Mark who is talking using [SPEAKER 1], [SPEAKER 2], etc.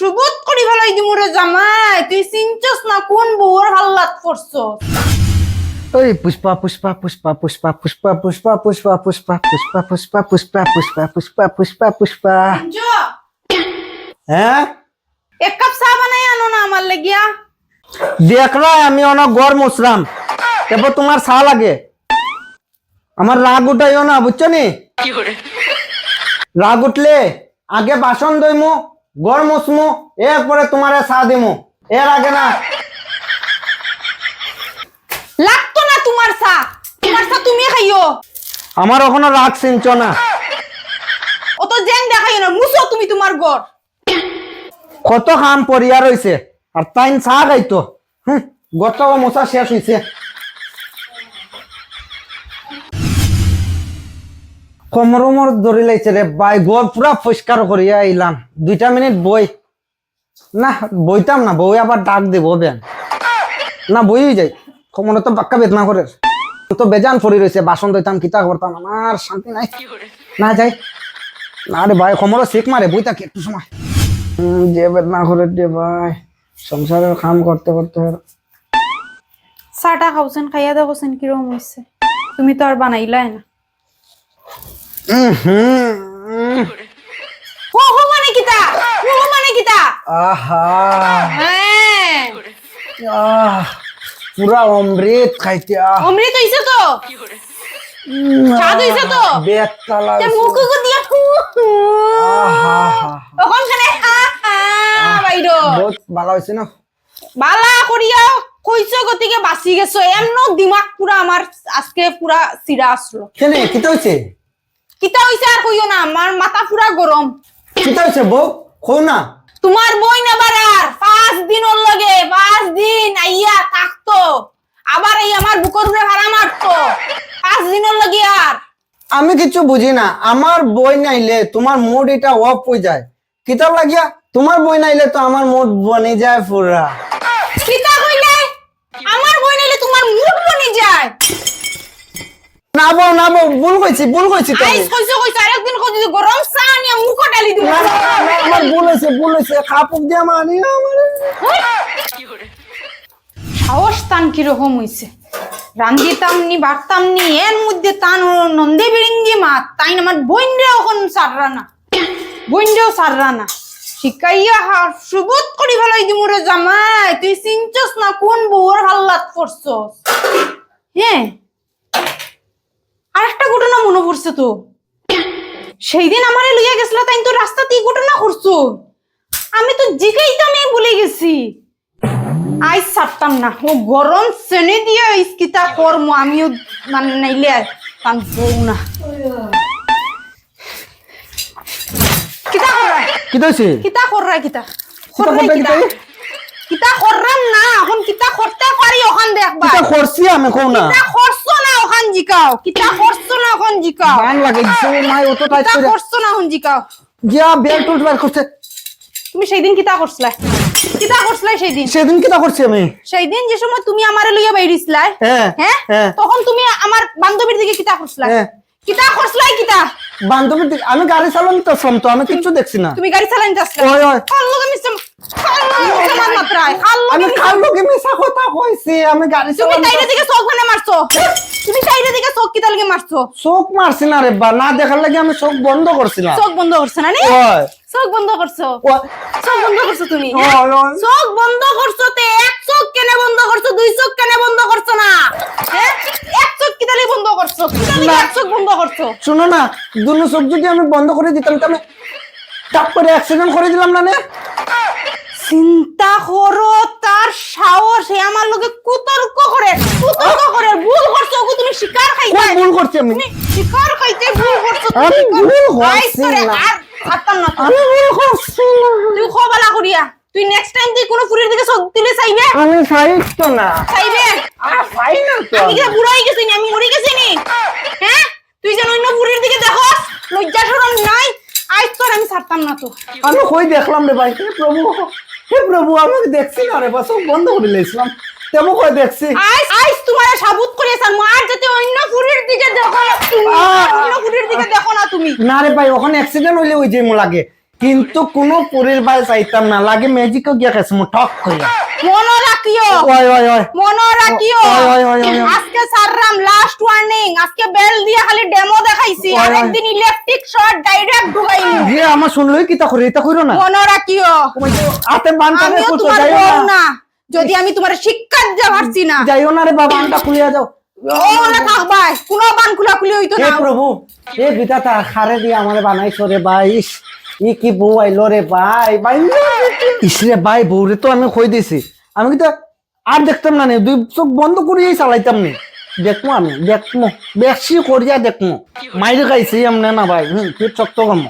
[SPEAKER 1] সুবোধ করি ফেলাই দি মোরে জামাই তুই চিনছস না কোন বউর হাল্লাত করছস
[SPEAKER 2] ওই পুষ্পা পুষ্পা পুষ্পা পুষ্পা পুষ্পা পুষ্পা পুষ্পা পুষ্পা পুষ্পা পুষ্পা পুষ্পা পুষ্পা পুষ্পা পুষ্পা পুষ্পা হ্যাঁ
[SPEAKER 1] এক কাপ চা বানাই আনো না আমার লাগিয়া
[SPEAKER 2] দেখলা আমি অনেক গড় মুসরাম এরপর তোমার চা লাগে আমার রাগ উঠাইও না বুঝছ নি রাগ উঠলে আগে বাসন দইমু গড় মুসমু এরপরে তোমার চা দিমু। এর আগে না
[SPEAKER 1] লাগতো না তোমার চা। তোমার চা তুমি খাইও।
[SPEAKER 2] আমার ওখানে রাগ চিনছ না।
[SPEAKER 1] অত জ্যাং দেখাইও না মুছো তুমি তোমার গড়।
[SPEAKER 2] কত কাম পড়িয়া রইছে আর তাইন চা খাইতো। হুম গত মশা শেষ হইছে। কমরমর ধরে লাইছে রে বাই গোর পুরা পরিষ্কার করিয়া আইলাম দুইটা মিনিট বই না বইতাম না বই আবার ডাক দেব বেন না বই যাই কমর তো বাক্কা বেদনা করে তো বেজান পড়ি রয়েছে বাসন দইতাম কিতা করতাম আমার শান্তি নাই। না যাই না রে ভাই কমর শিখ মারে বই থাকি, একটু সময়। যে বেদনা করে রে ভাই সংসারের কাম করতে করতে
[SPEAKER 1] চাটা খাওছেন খাইয়া দেখোছেন কীরকম হইছে তুমি তো আর বানাইলাই না।
[SPEAKER 2] উম হুম, উম,
[SPEAKER 1] হো হো মানে কিতা হো হো মানে কিতা
[SPEAKER 2] আহা।
[SPEAKER 1] হ্যাঁ।
[SPEAKER 2] আহ পুরা অমৃত খাইতে আহ।
[SPEAKER 1] অমৃত হইছে তো? স্বাদ হইছে তো?
[SPEAKER 2] বেতালা
[SPEAKER 1] তে মুখ গো দিয়া।
[SPEAKER 2] আহা।
[SPEAKER 1] তখন খানে বাইরো
[SPEAKER 2] বহুত ভালো হয়েছে না?
[SPEAKER 1] বালা করিয়া কইছো গতিকে বাঁচি গেছো। এমন দিমাগ পুরা আমার আজকে পুরা চিরা আসলো
[SPEAKER 2] কেনে কিতা হয়েছে
[SPEAKER 1] কিতা হইছে আর কইও না আমার মাথা পুরা গরম
[SPEAKER 2] কিতা হয়েছে বউ না।
[SPEAKER 1] তোমার বই না বাড়ার পাঁচ দিন ওর লগে পাঁচ দিন আইয়া থাকতো। আবার এই আমার বুকর উপরে ভাড়া মারতো পাঁচ লগে আর
[SPEAKER 2] আমি কিছু বুঝি না আমার বই নাইলে তোমার মুড এটা অফ হয়ে যায়। কিতাব লাগিয়া তোমার বই নাইলে তো আমার মুড বনে যায় পুরা
[SPEAKER 1] কিতা কইলে? আমার বই নিলে তোমার মুড বনি যায়
[SPEAKER 2] না বউ না বউ ভুল কইছি ভুল কইছি তো।
[SPEAKER 1] আইস কইছো কইছো আরেকদিন কইছো যে গরম চা নিয়ে মুখ ডালি দিব।
[SPEAKER 2] আমার ভুল হয়েছে ভুল হয়েছে খাপুক দিয়ে মানি না আমার।
[SPEAKER 1] সাহস তান কীরকম হইছে? রান্দিতাম নি বাড়তাম নি এর মধ্যে তান নন্দে বিরিঙ্গি মাত তাই আমার বইনরে এখন সাররা না বইনরেও সাররা না শিকাইয়া হা সুবোধ করি ফেলাই দি মোরে জামাই তুই চিনছস না কোন বউর হাল্লাত করছস? হ্যাঁ? পড়ছে তো? সেই দিন আমারে লইয়া গেছিল তাই তো রাস্তাতে ঘটনা করছ আমি তো জিগাইতাম এই ভুলে গেছি। আই ছাড়তাম না। ও গরম শ্রেণি দিয়ে ইস্কিতা কর্ম আমিও মানে নাইলে কান না। কিতা কররাই
[SPEAKER 2] কিতা হয়েছে
[SPEAKER 1] কিতা কররাই কিতা?
[SPEAKER 2] কিতা
[SPEAKER 1] কিতা?
[SPEAKER 2] কিতা?
[SPEAKER 1] কিতা কররাম না? এখন কিতা করতে পারি ওখান দেখবা
[SPEAKER 2] কিতা করছি আমি কও না।
[SPEAKER 1] কিতা করছ না ওখান জিকাও কিতা করছ না জিকাও
[SPEAKER 2] লাগে মাই অত টাইট
[SPEAKER 1] কিতা
[SPEAKER 2] করে
[SPEAKER 1] করছ না জিকাও
[SPEAKER 2] গিয়া বেল টুট বার করছে।
[SPEAKER 1] তুমি সেই দিন কিতা করছলা? কিতা করছলা সেই দিন
[SPEAKER 2] সেদিন কিতা করছি আমি?
[SPEAKER 1] সেই দিন যে সময় তুমি আমারে লইয়া
[SPEAKER 2] হ্যাঁ,
[SPEAKER 1] হ্যাঁ
[SPEAKER 2] হ্যাঁ।
[SPEAKER 1] তখন তুমি আমার বান্ধবীর দিকে কিতা করছিলা?
[SPEAKER 2] হ্যাঁ।
[SPEAKER 1] কিতা করছিলাই কিতা
[SPEAKER 2] বান্ধবীর দিকে- আমি গাড়ি চালানি তো শ্রম তো আমি কিচ্ছু দেখছি না।
[SPEAKER 1] তুমি গাড়ি চালান
[SPEAKER 2] ওই ওই।
[SPEAKER 1] খাল্লো তুমি খাল্লো সমান মাত্রায় খাল্লো
[SPEAKER 2] আমি কার লোকে কথা কইছি আমি গাড়ি
[SPEAKER 1] তুমি তাইরে দিকে চোখ মানে মারছো। তুমি তাইরে দিকে চোখ কিতা লাগে মারছো?
[SPEAKER 2] চোখ মারছি না রে বা না দেখার লাগে আমি চোখ বন্ধ করছিলাম
[SPEAKER 1] চোখ বন্ধ করছ না নি? চোখ বন্ধ করছ? চোখ বন্ধ করছ তুমি। চোখ বন্ধ করছ তে এক চোখ কেনে বন্ধ করছ দুই চোখ কেনে বন্ধ করছ না? এক চোখ কিতালি বন্ধ করছ? কিতালি
[SPEAKER 2] না।
[SPEAKER 1] এক চোখ বন্ধ করছ?
[SPEAKER 2] শুনো না দুনো চোখ যদি আমি বন্ধ করে দিতাম তাহলে টাপ করে অ্যাক্সিডেন্ট করে দিলাম না নে?
[SPEAKER 1] চিন্তা করো তার সাহস সে আমার লোকে কুতর্ক করে কুতর্ক করে ভুল করছ ওগো তুমি শিকার
[SPEAKER 2] কোন ভুল করছি আমি
[SPEAKER 1] শিকার খাইতে ভুল করছ
[SPEAKER 2] আমি ভুল করছি না।
[SPEAKER 1] আর ছাড়তাম না
[SPEAKER 2] আমি ভুল করছি না।
[SPEAKER 1] তুই খবলা করিয়া তুই নেক্সট টাইম তুই কোনো ফুরির দিকে চোখ দিলে চাইবে?
[SPEAKER 2] আমি সাইজ তো না।
[SPEAKER 1] চাইবে?
[SPEAKER 2] আর না তো।
[SPEAKER 1] আমি কি বুড়া হয়ে গেছি নি আমি মরে গেছি নি। হ্যাঁ? তুই যেন অন্য ফুরির দিকে দেখো লজ্জা শরম নাই। আইস তোর আমি ছাড়তাম না তো।
[SPEAKER 2] আমি কই দেখলাম রে ভাই প্রভু। হে প্রভু আমি দেখছি না রে বাস বন্ধ করে লেছিলাম তেমন কই দেখছি।
[SPEAKER 1] আইস তোমার সাবুত মার যাতে অন্য ফুরির দিকে দেখো না তুমি। অন্য ফুরির দিকে দেখো না তুমি।
[SPEAKER 2] না রে ভাই ওখানে অ্যাক্সিডেন্ট হইলে ওই যে লাগে। কিন্তু কোনো পরিবার চাইতাম না লাগে ম্যাজিকও গিয়া খাইছে মো ঠক কইয়া
[SPEAKER 1] মনে রাখিও।
[SPEAKER 2] ওই ওই ওই।
[SPEAKER 1] মনে রাখিও।
[SPEAKER 2] ওই, ওই, ওই।
[SPEAKER 1] আজকে সাররাম লাস্ট ওয়ার্নিং আজকে বেল দিয়ে খালি ডেমো দেখাইছি। আরেকদিন ইলেকট্রিক শর্ট ডাইরেক্ট ঢুকাইমু
[SPEAKER 2] গিয়ে আমার শুনলই কি তা করি? এটা কইরো না।
[SPEAKER 1] মনে রাখিও
[SPEAKER 2] আতে যাইও না।
[SPEAKER 1] যদি আমি তোমার শিক্ষা দিতে পারছি না।
[SPEAKER 2] যাইও না রে বাবা আনটা খুলিয়া যাও।
[SPEAKER 1] ও কোনো বান খুলা খুলি হইতো
[SPEAKER 2] হে
[SPEAKER 1] না।
[SPEAKER 2] প্রভু হে বিধাতা খারে দিয়ে আমারে বানাইছো রে ই কি বউ আইলো রে ভাই। ভাই ইসরে ভাই বউ রে তো আমি কই দিছি। আমি কিন্তু আর দেখতাম না নে দুই চোখ বন্ধ করিয়াই চালাইতাম নে। দেখমু আমি দেখমু। বেশি করিয়া দেখমু। মাইরে খাইছি এমনে না ভাই হুম তুই চক্ত কম